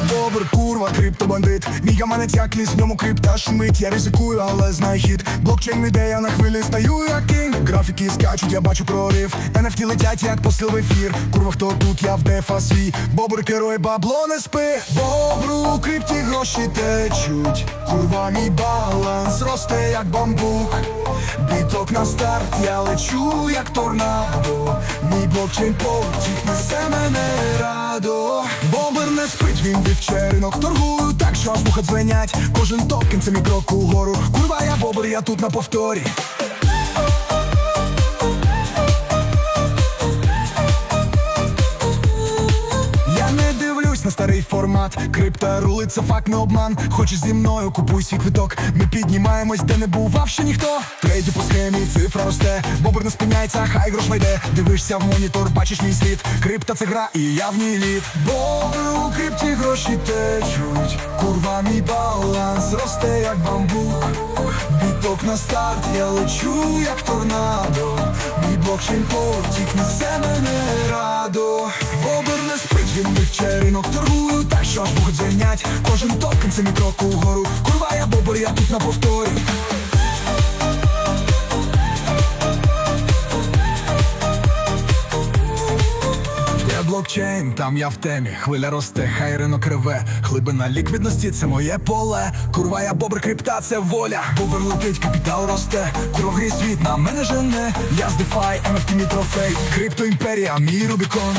бобр, курва, криптобандит. Мій гаманець як ліс, в ньому крипта шумить Я ризикую, але знаю хід. Блокчейн іде, я на хвилі стаю як кінг. Графіки скачуть, я бачу прорив. NFT летять, як посил в ефір. Курва, хто тут, я в дефа свій Бобр керує, бабло не спи. Бобру, у крипті гроші течуть. Курва, мій баланс росте, як бамбук. Біток на старт, я лечу, як торнадо. Мій блокчейн потік несе мене радо спить, він вівчеринок торгую Так що аж вуха дзвенять. Кожен токен це мій крок угору. Курва, я бобр, я тут на повторі старий формат. Крипта рулить, це факт не обман. Хочеш зі мною, купуй свій квиток. Ми піднімаємось, де не бував ще ніхто. Трейді по схемі, цифра росте. Бобер не спиняється, хай грош вийде. Дивишся в монітор, бачиш мій слід. Крипта це гра, і я в ній лід. Бобер у крипті гроші течуть. Курва, мій баланс росте, як бамбук. Біток на старт, я лечу, як торнадо. Мій блокчейн потік несе мене радо. Бобер не спить, він вивче ринок що вуха дзвенять Кожен токен це мій крок угору Курва, я бобер, я тут на повторі блокчейн, там я в темі, хвиля росте, хай ринок реве, глибина ліквідності це моє поле. Курва, я бобр, крипта, це воля. Бобер летить, капітал росте, курва світ на мене жене. Я з DeFi, NFT мій трофей, крипто імперія, мій Рубікон.